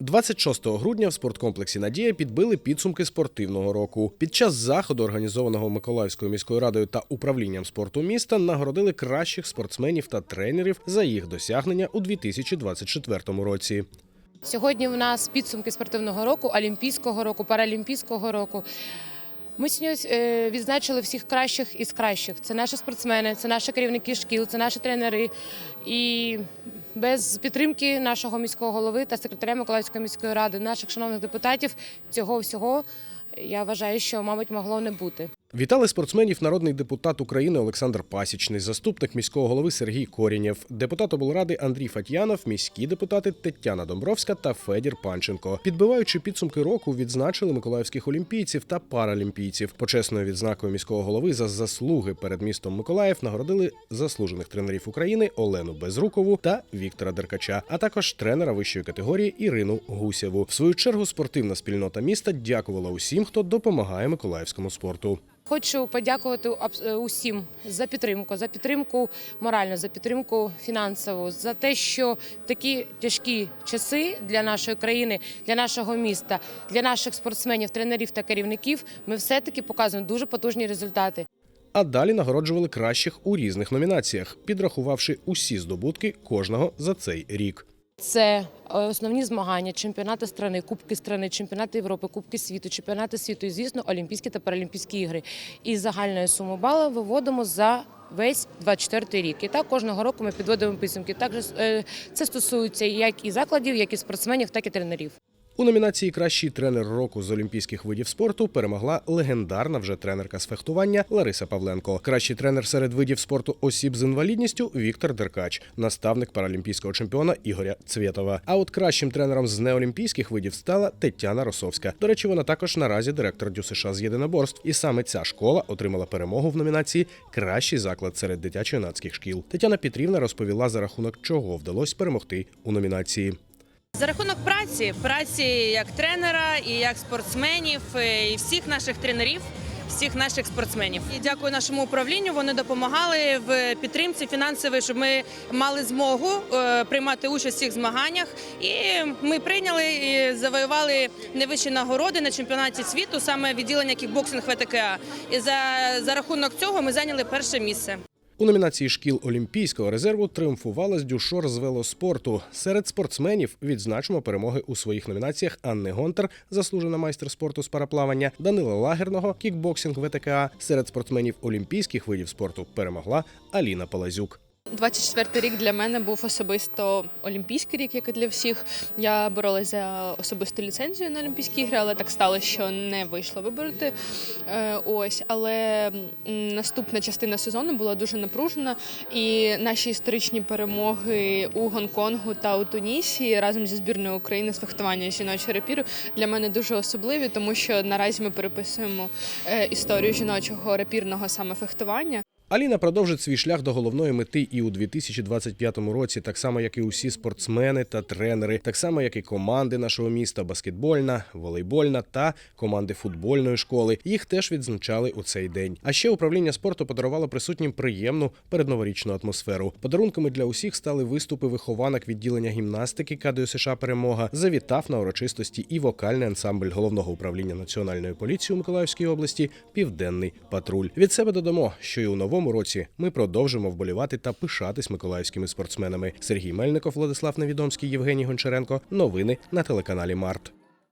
26 грудня в спорткомплексі Надія підбили підсумки спортивного року. Під час заходу, організованого Миколаївською міською радою та управлінням спорту міста, нагородили кращих спортсменів та тренерів за їх досягнення у 2024 році. Сьогодні в нас підсумки спортивного року, олімпійського року, паралімпійського року. Ми сьогодні е, відзначили всіх кращих із кращих. Це наші спортсмени, це наші керівники шкіл, це наші тренери. І без підтримки нашого міського голови та секретаря Миколаївської міської ради, наших шановних депутатів, цього всього я вважаю, що, мабуть, могло не бути. Вітали спортсменів народний депутат України Олександр Пасічний, заступник міського голови Сергій Корінєв, депутат облради Андрій Фатьянов, міські депутати Тетяна Домбровська та Федір Панченко. Підбиваючи підсумки року, відзначили миколаївських олімпійців та паралімпійців. Почесною відзнакою міського голови за заслуги перед містом Миколаїв нагородили заслужених тренерів України Олену Безрукову та Віктора Деркача, а також тренера вищої категорії Ірину Гусєву. В свою чергу спортивна спільнота міста дякувала усім, хто допомагає миколаївському спорту. Хочу подякувати е, усім за підтримку, за підтримку моральну, за підтримку фінансову, за те, що такі тяжкі часи для нашої країни, для нашого міста, для наших спортсменів, тренерів та керівників ми все-таки показуємо дуже потужні результати. А далі нагороджували кращих у різних номінаціях, підрахувавши усі здобутки кожного за цей рік. Це е, основні змагання, чемпіонати страни, кубки страни, чемпіонати Європи, кубки світу, чемпіонати світу і, звісно, Олімпійські та Паралімпійські ігри. І загальної суми бала виводимо за весь 24 рік. І так кожного року ми підводимо підсумки. Також е, це стосується як і закладів, як і спортсменів, так і тренерів. У номінації Кращий тренер року з олімпійських видів спорту перемогла легендарна вже тренерка з фехтування Лариса Павленко. Кращий тренер серед видів спорту осіб з інвалідністю Віктор Деркач, наставник паралімпійського чемпіона Ігоря Цвєтова. А от кращим тренером з неолімпійських видів стала Тетяна Росовська. До речі, вона також наразі директор ДЮСШ з єдиноборств. І саме ця школа отримала перемогу в номінації Кращий заклад серед дитячо-юнацьких шкіл. Тетяна Петрівна розповіла за рахунок чого вдалося перемогти у номінації. За рахунок праці, праці як тренера і як спортсменів, е, і всіх наших тренерів, всіх наших спортсменів. І дякую нашому управлінню. Вони допомагали в підтримці фінансовій, щоб ми мали змогу е, приймати участь у цих змаганнях. І ми прийняли і завоювали найвищі нагороди на чемпіонаті світу, саме відділення кікбоксинг ВТКА. І за, за рахунок цього ми зайняли перше місце. У номінації шкіл Олімпійського резерву триумфувала дюшор з велоспорту. Серед спортсменів відзначимо перемоги у своїх номінаціях Анни Гонтар, заслужена майстер спорту з параплавання, Данила Лагерного, кікбоксинг ВТКА. Серед спортсменів олімпійських видів спорту перемогла Аліна Палазюк. 24 рік для мене був особисто олімпійський рік, як і для всіх. Я боролася за особисту ліцензію на Олімпійські ігри, але так сталося, що не вийшло вибороти. Е, Ось, але наступна частина сезону була дуже напружена, і наші історичні перемоги у Гонконгу та у Тунісі разом зі збірною України з фехтування жіночого репіру для мене дуже особливі, тому що наразі ми переписуємо е, історію жіночого репірного саме фехтування. Аліна продовжить свій шлях до головної мети і у 2025 році, так само як і усі спортсмени та тренери, так само як і команди нашого міста, баскетбольна, волейбольна та команди футбольної школи. Їх теж відзначали у цей день. А ще управління спорту подарувало присутнім приємну передноворічну атмосферу. Подарунками для усіх стали виступи вихованок відділення гімнастики КДЮ США Перемога. Завітав на урочистості і вокальний ансамбль головного управління національної поліції у Миколаївській області Південний патруль. Від себе додамо, що і у новому році ми продовжимо вболівати та пишатись миколаївськими спортсменами. Сергій Мельников, Владислав Невідомський, Євгеній Гончаренко. Новини на телеканалі Март.